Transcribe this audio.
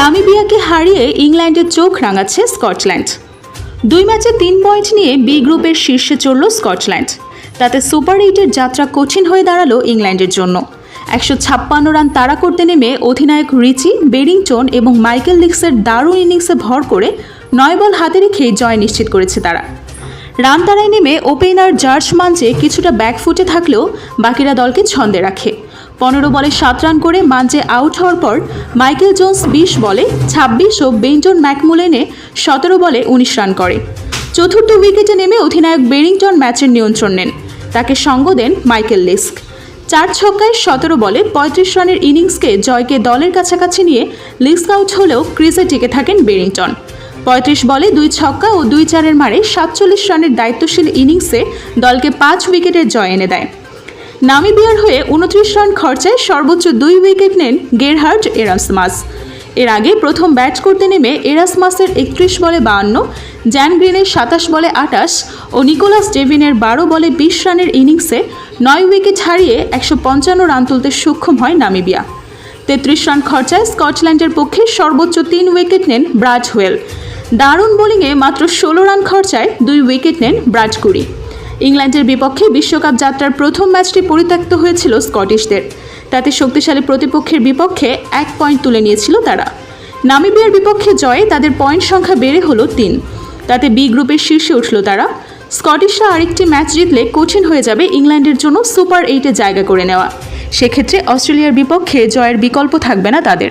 নামিবিয়াকে হারিয়ে ইংল্যান্ডের চোখ রাঙাচ্ছে স্কটল্যান্ড। দুই ম্যাচে তিন পয়েন্ট নিয়ে বি গ্রুপের শীর্ষে চলল স্কটল্যান্ড। তাতে সুপার এইটের যাত্রা কঠিন হয়ে দাঁড়াল ইংল্যান্ডের জন্য। একশো ছাপ্পান্ন রান তাড়া করতে নেমে অধিনায়ক রিচি, বেরিংটন এবং মাইকেল লিক্সের দারুণ ইনিংসে ভর করে নয় বল হাতে রেখে জয় নিশ্চিত করেছে তারা। রান তাড়ায় নেমে ওপেনার জার্জ মাঞ্চে কিছুটা ব্যাকফুটে থাকলেও বাকিরা দলকে ছন্দে রাখে। পনেরো বলে সাত রান করে মাঞ্চে আউট হওয়ার পর মাইকেল জোন্স বিশ বলে ছাব্বিশ ও বেঞ্জন ম্যাকমুলেনে সতেরো বলে উনিশ রান করে। চতুর্থ উইকেটে নেমে অধিনায়ক বেরিংটন ম্যাচের নিয়ন্ত্রণ নেন। তাকে সঙ্গ দেন মাইকেল লিস্ক। চার ছক্কায় সতেরো বলে পঁয়ত্রিশ রানের ইনিংসকে জয়কে দলের কাছাকাছি নিয়ে লিস্ক আউট হলেও ক্রিজে টিকে থাকেন বেরিংটন। পঁয়ত্রিশ বলে দুই ছক্কা ও দুই চারের মারে সাতচল্লিশ রানের দায়িত্বশীল ইনিংসে দলকে পাঁচ উইকেটের জয় এনে দেয়। নামিবিয়ার হয়ে উনত্রিশ রান খরচায় সর্বোচ্চ দুই উইকেট নেন গেরহার্ড এরাসমাস। এর আগে প্রথম ব্যাট করতে নেমে এরাসমাসের একত্রিশ বলে বাহান্ন, জ্যান গ্রিনের সাতাশ বলে আটাশ ও নিকোলাস ডেভিনের বারো বলে বিশ রানের ইনিংসে নয় উইকেট হারিয়ে একশো পঞ্চান্ন রান তুলতে সক্ষম হয় নামিবিয়া। তেত্রিশ রান খরচায় স্কটল্যান্ডের পক্ষে সর্বোচ্চ তিন উইকেট নেন ব্রাড হোয়েল। দারুণ বোলিংয়ে মাত্র ষোলো রান খরচায় দুই উইকেট নেন ব্রাড কুরি। ইংল্যান্ডের বিপক্ষে বিশ্বকাপ যাত্রার প্রথম ম্যাচটি পরিত্যক্ত হয়েছিল স্কটিশদের। তাতে শক্তিশালী প্রতিপক্ষের বিপক্ষে এক পয়েন্ট তুলে নিয়েছিল তারা। নামিবিয়ার বিপক্ষে জয়ে তাদের পয়েন্ট সংখ্যা বেড়ে হলো তিন। তাতে বি গ্রুপের শীর্ষে উঠল তারা। স্কটিশরা আরেকটি ম্যাচ জিতলে কঠিন হয়ে যাবে ইংল্যান্ডের জন্য সুপার এইটে জায়গা করে নেওয়া। সেক্ষেত্রে অস্ট্রেলিয়ার বিপক্ষে জয়ের বিকল্প থাকবে না তাদের।